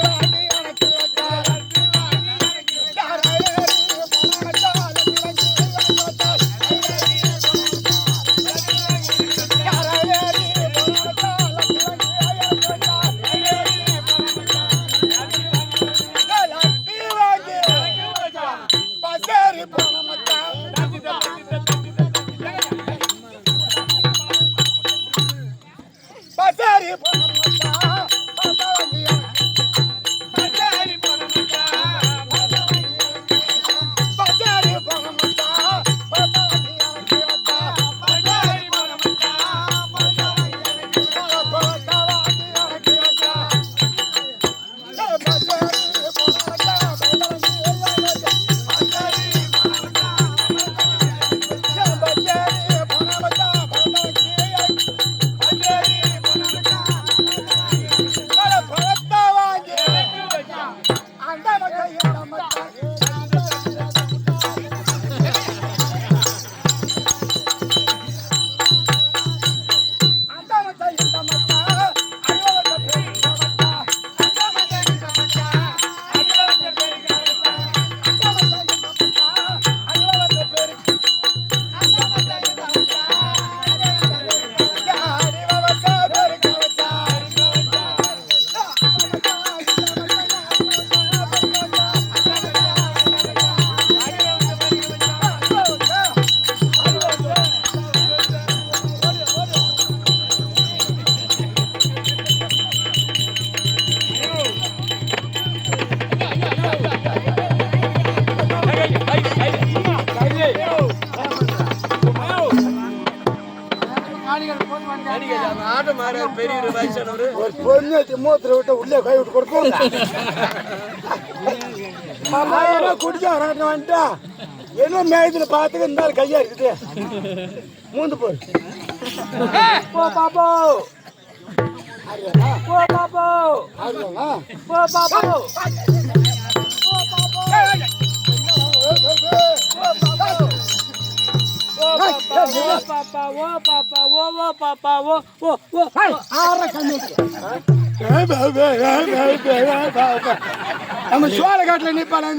கட்டி வாங்கி ஒரு பொண்ணு மூத்திர விட்டு உள்ளே கை விட்டு கொடுப்போம் குடிக்க வராட்டு வந்துட்டா என்ன மேயத்துல பார்த்துக்க இருந்தாலும் கையா இருக்குது. மூந்து போய் போ பாப்போ. போ பாப்போ. போ பாப்போ. நம்ம சோழ காட்டுல நிப்பான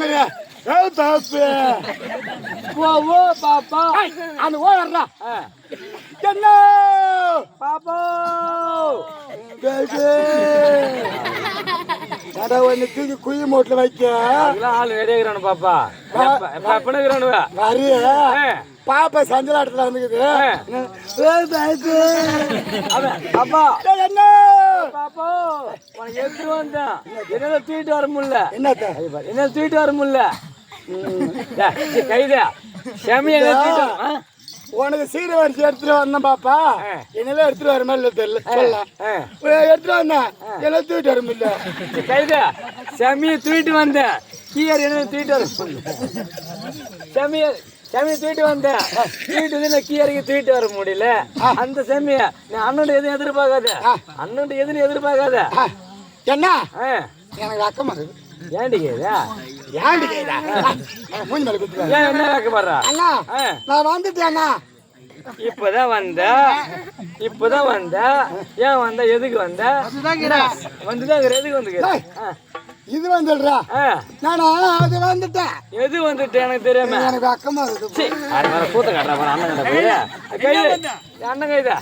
பாப்பா. அந்த ஓடுறா என்ன? பாப்பா. கடை ஒண்ணு தூக்கி குயி மூட்டில் வைக்க. ஆள் ரெடியாகிறானு பாப்பா. எப்பனுகிறானுவ நிறைய பாப்பா சஞ்சலாட்டத்துல வந்துக்குது அப்பா. என்ன? பாப்பா உனக்கு எடுத்துட்டு வந்தேன்? என்னால தூக்கிட்டு வர முடியல. என்ன தூக்கிட்டு வர முடியல. கைதா. செமி என்ன தூக்கிட்டு வர- ஆ? உனக்கு சீரை வரிசை எடுத்துட்டு வந்தேன் பாப்பா. என்னெல்லாம் எடுத்துட்டு வர மாதிரி தெரியல. சொல்ல. எடுத்துட்டு வந்தேன். எல்லாம் தூக்கிட்டு வர முடியல. கைதா. செமியை தூக்கிட்டு வந்தேன். கீயர் என்ன தூக்கிட்டு வர செமிய செமியை தூக்கிட்டு வந்தேன். தூக்கிட்டு வந்து நான் கீயருக்கு தூக்கிட்டு வர முடியல. அந்த செமிய நீ அண்ணன் எதுவும் எதிர்பார்க்காத. அண்ணன் எதுவும் எதிர்பார்க்காத. என்ன? எனக்கு அக்கமா இருக்கு ஏன்டி கேதா ஏன்டி கேக்குதா? மூஞ்சி மேல குத்துறேன் ஏன் என்ன வைக்கப்படுறா? அண்ணா ஆ. நான் வந்துட்டேன் அண்ணா. இப்பதான் வந்த. இப்பதான் வந்த. ஏன் வந்த? எதுக்கு வந்த? வந்துதான் எதுக்கு வந்துக்கிற டேய். இது வந்துடுறா. ஆ. நானா அது வந்துட்டேன். எது வந்துட்டு எனக்கு தெரியாம? எனக்கு அக்கமா இருக்குது. சீ, அது வேற கூத்த காட்டுறா பாரு அண்ணன் கைது அண்ணன் கைதா?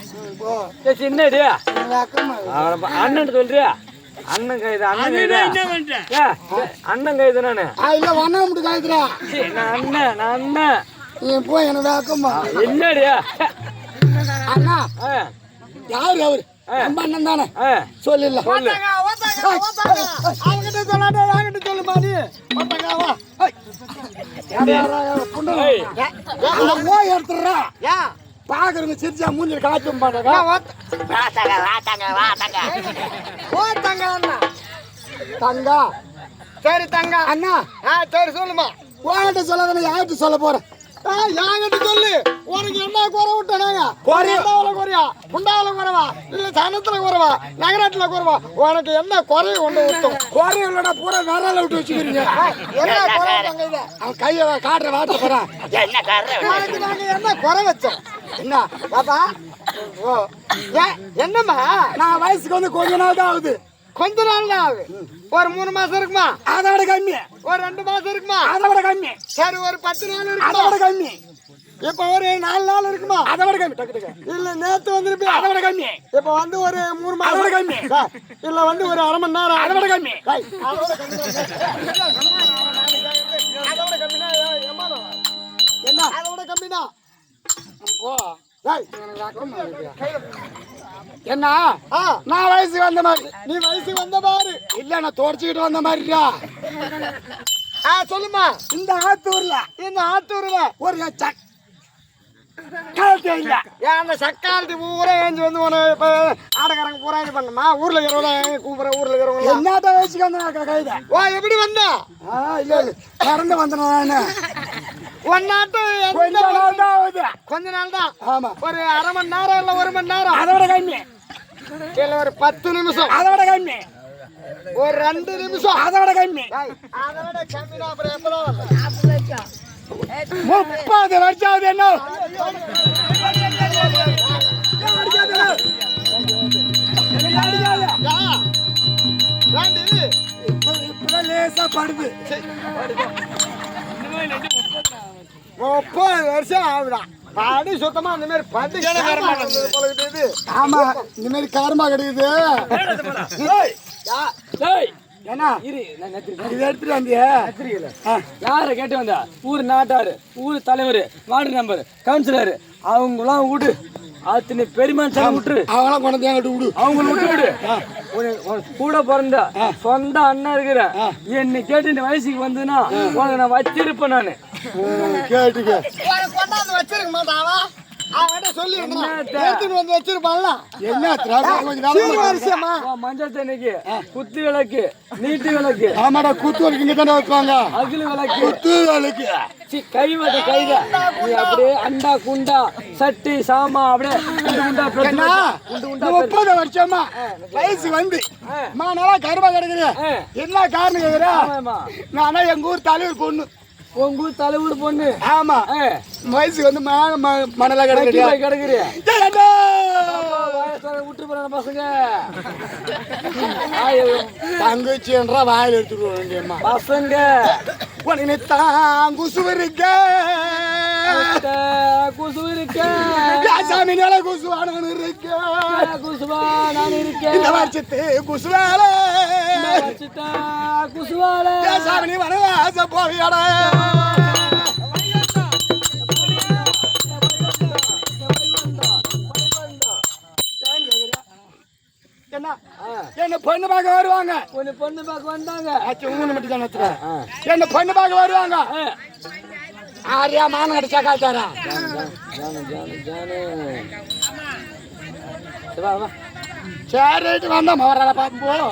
அக்கமா இருக்குது. அண்ணன் சொல்றியா? அண்ணன் கைது அண்ணன் கைது? அண்ணன் கைது நானு? ஆ இல்ல வண்ண காய்க்கிறா சீ, நான் அண்ணன் நான் அண்ணன். நீ போய் எனக்கு அக்கமா என்னடியா அண்ணா ஆ. யாரு அவரு? நம்ம அண்ணன் தானே? ஆ. சொல்லிடல சொல்லு அவங்கிட்ட சொல்லாத என்கிட்ட சொல்லுமா நீ வந்தாங்க வா. ஏய். யார் யாரா, யார் புண்ணு? ஏய். அந்த ஓய் எடுத்துடுறா. பாக்குறவங்க சிரிச்சா மூஞ்சில காட்டும் பாட்டாங்க ஓ தங்க அண்ணா. தங்கா. சரி தங்க. அண்ணா. ஆ சரி சொல்லுமா. உன்கிட்ட சொல்லாத யார்கிட்ட சொல்ல போறேன்? ஆ, என்கிட்ட சொல்லு. உனக்கு என்ன குறை விட்டானாங்க குறையாவில் குறையா? குண்டாவில் குறைவா? இல்ல சனத்துல குறைவா? நகராட்டுல குறைவா? உனக்கு என்ன குறை கொண்டு விட்டோம் குறை இல்லடா பூரா விரல விட்டு வச்சுக்கிறீங்க. என்ன குறை இது? அவன் கையை காட்டுற வாட்ட போறான் உனக்கு நாங்க என்ன குறை வச்சோம்? என்ன? பாப்பா ஓ ஏன், என்னம்மா? நான் வயசுக்கு வந்து கொஞ்ச நாள் தான் ஆகுது. கொஞ்ச நாள் தான் ஆகுது. ஒரு மூணு மாசம் இருக்குமா? அதை விட கம்மி. ஒரு ரெண்டு மாசம் இருக்குமா? அதை விட கம்மி. சரி ஒரு பத்து நாள் இருக்குமா? அதை விட கம்மி. இப்ப ஒரு நாலு நாள் இருக்குமா? அதை விட கம்மி. டக்கு டக்கு. இல்ல நேத்து வந்திருப்பேன் அதை விட கம்மி. இப்ப வந்து ஒரு மூணு மாசம் அதை விட கம்மி. இல்ல வந்து ஒரு அரை மணி நேரம் அதை விட கம்மி. அதோட கம்மி. அதோட கம்மினா என்ன? அதோட போ. இருக்கு. என்ன? நான் வயசுக்கு வந்த மாதிரி. நீ வயசுக்கு வந்த மாதிரி. இல்ல நான் தொடச்சிக்கிட்டு வந்த மாதிரிடா. ஆ சொல்லுமா. இந்த ஆத்தூர்ல இந்த ஆத்தூர்ல. ஒரு சக் அந்த சக்காலத்தி பூரா ஏஞ்சி வந்து உன இப்ப ஆடக்காரங்க பூரா இது பண்ணுமா? ஊர்ல இருக்கிறவங்க கூப்பிடுற ஊர்ல இருக்கிறவங்க என்னட்ட வயசுக்கு வந்த கைத ஓ எப்படி வந்த? இல்ல பறந்து வந்தேன் கொஞ்ச நாள் தான் கொஞ்ச நாள் தான் ஆமா. ஒரு அரை மணி நேரம் இல்ல ஒரு மணி நேரம்? அதோட கம்மி. இல்ல ஒரு பத்து நிமிஷம். அதோட கம்மி. ஒரு ரெண்டு நிமிஷம். கம்மி. அதோட கம்மி முப்பது வருஷம் ஆகுது என்ன இப்பதான் லேசா படுது. முப்பது வருஷம் ஆகுதா? பாடி சுத்தமா அந்த மாதிரி பட்டு இது ஆமா இந்த மாதிரி காரமா கிடைக்குது டேய் என்ன? இரு நான் நெத்திரி இது எடுத்துட்டு வந்தியா? யாரை கேட்டு வந்தா? ஊர் நாட்டாரு ஊர் தலைவர் வார்டு நம்பர் கவுன்சிலர். அவங்களாம் விடு அத்தனை பெருமான் விட்டுரு அவங்களாம் கொண்டு என்கிட்ட விடு அவங்கள விட்டு விடு. கூட பிறந்த சொந்த அண்ணன் இருக்கிற. என்னை கேட்டு இந்த வயசுக்கு வந்ததுன்னா உனக்கு நான் வச்சிருப்பேன் நானு. கேட்டுக்க கொண்டாந்து வச்சிருக்க? மாட்டாவா மஞ்சள் தண்ணிக்கு குத்து விளக்கு நீட்டு விளக்கு. ஆமாடா கூத்து இங்க தானே வைப்பாங்க. அகில் விளக்கு. கூத்து சி, கை வட்ட நீ அப்படியே அண்டா குண்டா சட்டி சாமா அப்படியே முப்பது வருஷமா? வயசு வந்து நான் கருமா கிடக்குறேன் ஆ. என்ன காரணம் கேக்குறா ஆமாமா நானா எங்க ஊர் தலைவர் பொண்ணு. உங்க ஊர் தலைவர் பொண்ணு. ஆமா. வயசுக்கு வந்து மணலா கிடக்குறியா? கிடக்குறியா? விட்டு போறான பசங்க. தங்கச்சின்றா வாயில் எடுத்துட்டு பசங்க. உடனே தான் குசு இருக்க முட்டை, குசு இருக்க சாமி இருக்க. குசுவா நான் இருக்கேன். இந்த வருஷத்து குசுவால வச்சுட்டா, குசுவால. சாமி நீ வனவாச போவியடா என்ன? என்ன பொண்ணு பார்க்க வருவாங்க? ஒன்னு பொண்ணு பார்க்க வந்தாங்க. ஊனு மட்டும் தான் என்ன பொண்ணு பார்க்க வருவாங்க. ஆரியா மானம் கடிச்சா காத்தாரா? சரி, வந்தோம். அவரால் பார்ப்போம்.